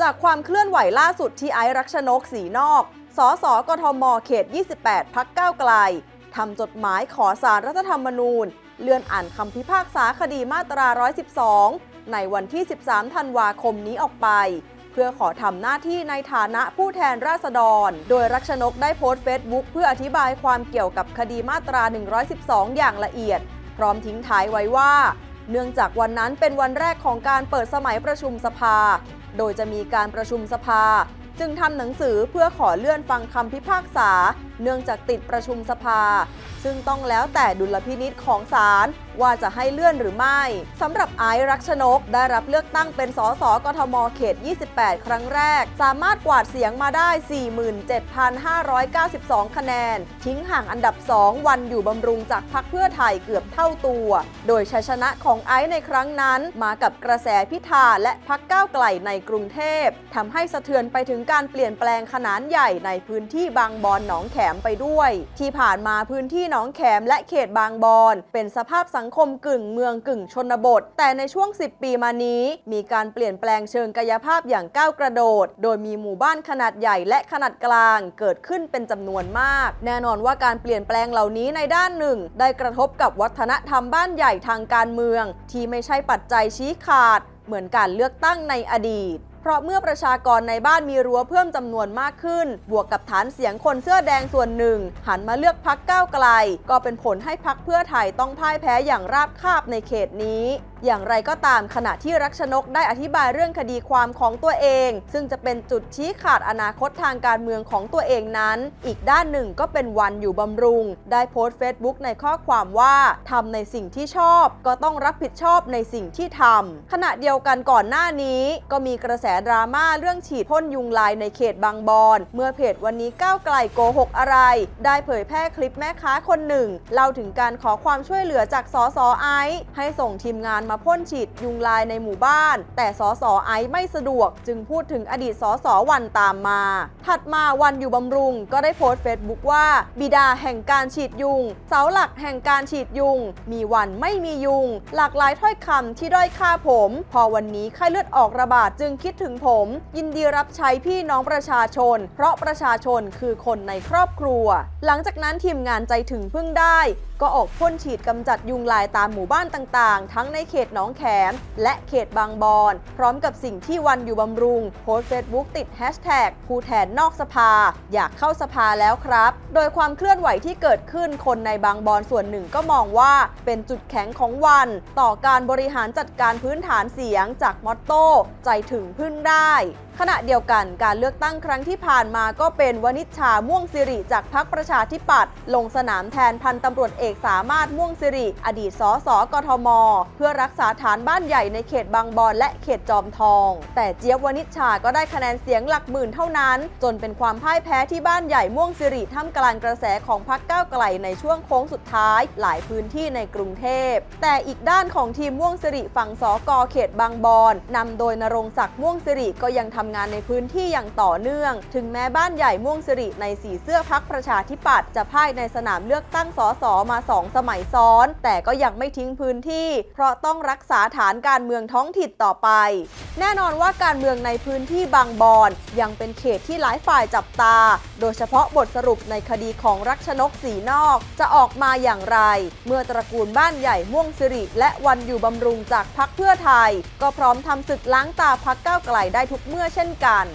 จากความเคลื่อนไหวล่าสุดที่ไอรักชนกสีนอก สสกทม เขต 28 พักก้าวไกล ทำจดหมายขอสารรัฐธรรมนูญ เลื่อนอ่านคำพิพากษาคดีมาตรา 112 ในวันที่ 13 ธันวาคมนี้ออกไป เพื่อขอทำหน้าที่ในฐานะผู้แทนราษฎร โดยรักชนกได้โพสต์เฟซบุ๊กเพื่ออธิบายความเกี่ยวกับคดีมาตรา 112 อย่างละเอียด พร้อมทิ้งท้ายไว้ว่า เนื่องจากวันนั้นเป็นวันแรกของการเปิดสมัยประชุมสภา โดยจะมีการประชุมสภา จึงทำหนังสือเพื่อขอเลื่อนฟังคำพิพากษา เนื่องจากติดประชุมสภา ซึ่งต้องแล้วแต่ดุลพินิษของศาล ว่าจะให้เลื่อนหรือไม่สำหรับไอซ์รักชนก ได้รับเลือกตั้งเป็นสสกทมเขต 28 ครั้งแรก สามารถกวาดเสียงมาได้ 47,592 คะแนน ทิ้งห่างอันดับ 2 วันอยู่บำรุงจากพรรคเพื่อไทยเกือบเท่าตัว โดยชัยชนะของไอซ์ในครั้งนั้น มากับกระแสพิธาและพักก้าวไกลในกรุงเทพทำให้สะเทือนไปถึงการเปลี่ยนแปลงขนาดใหญ่ในพื้นที่บางบอนหนองแขมไปด้วย ที่ผ่านมาพื้นที่หนองแขมและเขตบางบอนเป็นสภาพสังคมกึ่งเมืองกึ่งชนบท แต่ในช่วง 10 ปีมานี้ มีการเปลี่ยนแปลงเชิงกายภาพอย่างก้าวกระโดด โดยมีหมู่บ้านขนาดใหญ่และขนาดกลางเกิดขึ้นเป็นจำนวนมาก แน่นอนว่าการเปลี่ยนแปลงเหล่านี้ในด้านหนึ่ง ได้กระทบกับวัฒนธรรมบ้านใหญ่ทางการเมือง ที่ไม่ใช่ปัจจัยชี้ขาด เหมือนการเลือกตั้งในอดีต เพราะเมื่อประชากรในบ้านมีรั้วเพิ่มจำนวนมากขึ้น บวกกับฐานเสียงคนเสื้อแดงส่วนหนึ่ง หันมาเลือกพักก้าวไกล ก็เป็นผลให้พักเพื่อไทยต้องพ่ายแพ้อย่างราบคาบในเขตนี้ อย่างไรก็ตามขณะที่รักชนกได้อธิบายเรื่องคดีความของตัวเอง ซึ่งจะเป็นจุดชี้ขาดอนาคตทางการเมืองของตัวเองนั้น อีกด้านหนึ่งก็เป็นวันอยู่บำรุง ได้โพสต์เฟซบุ๊กในข้อความว่าทำในสิ่งที่ชอบ ก็ต้องรับผิดชอบในสิ่งที่ทำขณะเดียวกันก่อนหน้านี้ ก็มีกระแสดราม่าเรื่องฉีดพ่นยุงลายในเขตบางบอนเมื่อเพจวันนี้ก้าวไกลโกหกอะไร ได้เผยแพร่คลิปแม่ค้าคนหนึ่งเล่าถึงการขอความช่วยเหลือจากสสไอซ์ให้ส่งทีมงานมาพ่นฉีดยุงลายในหมู่บ้าน แต่สสไอซ์ไม่สะดวก จึงพูดถึงอดีตสสวันตามมา ถัดมาวันอยู่บำรุงก็ได้โพสต์เฟซบุ๊กว่า บิดาแห่งการฉีดยุง เสาหลักแห่งการฉีดยุง มีวันไม่มียุง หลากหลายถ้อยคำที่ด้อยค่าผม พอวันนี้ไข้เลือดออกระบาดจึงคิดถึงผม ยินดีรับใช้พี่น้องประชาชน เพราะประชาชนคือคนในครอบครัว หลังจากนั้นทีมงานใจถึงพึ่งได้ ก็ออกพ่นฉีดกำจัดยุงลายตามหมู่บ้านต่างๆ ทั้งในเขตหนองแขม และเขตบางบอน พร้อมกับสิ่งที่วันอยู่บำรุง โพสต์เฟซบุ๊กติดแฮชแท็กผู้แทนนอกสภา อยากเข้าสภาแล้วครับ โดยความเคลื่อนไหวที่เกิดขึ้นคนในบางบอนส่วนหนึ่งก็มองว่าเป็นจุดแข็งของวัน ต่อการบริหารจัดการพื้นฐานเสียงจากมอตโต้ใจถึงพึ่งได้ ขณะเดียวกันการเลือกตั้งครั้งที่ผ่านมาก็เป็นวณิชชาม่วงสิริจากพรรคประชาธิปัตย์ลงสนามแทนพันตำรวจเอกสามารถม่วงสิริ อดีตสสกทม เพื่อรักษาฐานบ้านใหญ่ในเขตบางบอนและเขตจอมทอง แต่เจี๊ยบวณิชชาก็ได้คะแนนเสียงหลักหมื่นเท่านั้น จนเป็นความพ่ายแพ้ที่บ้านใหญ่ม่วงสิริท่ามกลางกระแสของพรรคก้าวไกลในช่วงโค้งสุดท้าย หลายพื้นที่ในกรุงเทพ แต่อีกด้านของทีมม่วงสิริฝั่งสกเขตบางบอนนำโดยนรงศักดิ์ม่วงสิริก็ยังทำำงานในพื้นที่อย่างต่อเนื่อง ถึงแม้บ้านใหญ่ม่วงสิริในสีเสื้อพักประชาธิปัตย์จะพ่ายในสนามเลือกตั้งสสมาสองสมัยซ้อน แต่ก็ยังไม่ทิ้งพื้นที่ เพราะต้องรักษาฐานการเมืองท้องถิ่นต่อไป แน่นอนว่าการเมืองในพื้นที่บางบอนยังเป็นเขตที่หลายฝ่ายจับตา โดยเฉพาะบทสรุปในคดีของรักชนกสีนอกจะออกมาอย่างไร เมื่อตระกูลบ้านใหญ่ม่วงสิริ และวันอยู่บำรุงจากพักเพื่อไทย ก็พร้อมทำศึกล้างตาพักก้าวไกลได้ทุกเมื่อเช่นกัน